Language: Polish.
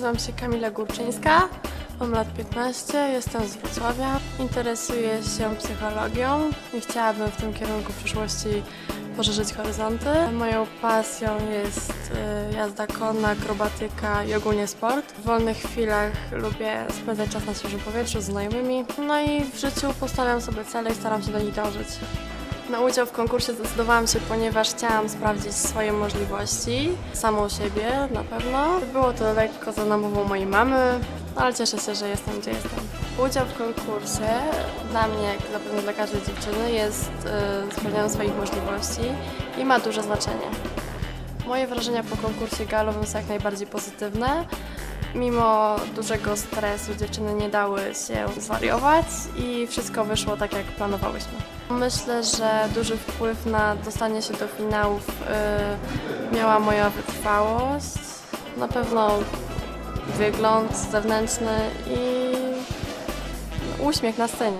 Nazywam się Kamila Górczyńska, mam lat 15, jestem z Wrocławia. Interesuję się psychologią i chciałabym w tym kierunku w przyszłości poszerzyć horyzonty. Moją pasją jest y, jazda konna, akrobatyka i ogólnie sport. W wolnych chwilach lubię spędzać czas na świeżym powietrzu z znajomymi. No i w życiu postawiam sobie cele i staram się do nich dążyć. Na udział w konkursie zdecydowałam się, ponieważ chciałam sprawdzić swoje możliwości, samą siebie na pewno. Było to lekko za namową mojej mamy, no ale cieszę się, że jestem gdzie jestem. Udział w konkursie dla mnie, jak zapewne dla każdej dziewczyny, jest y, spełnianiem swoich możliwości i ma duże znaczenie. Moje wrażenia po konkursie galowym są jak najbardziej pozytywne. Mimo dużego stresu dziewczyny nie dały się zwariować i wszystko wyszło tak, jak planowałyśmy. Myślę, że duży wpływ na dostanie się do finałów y, miała moja wytrwałość, na pewno wygląd zewnętrzny i uśmiech na scenie.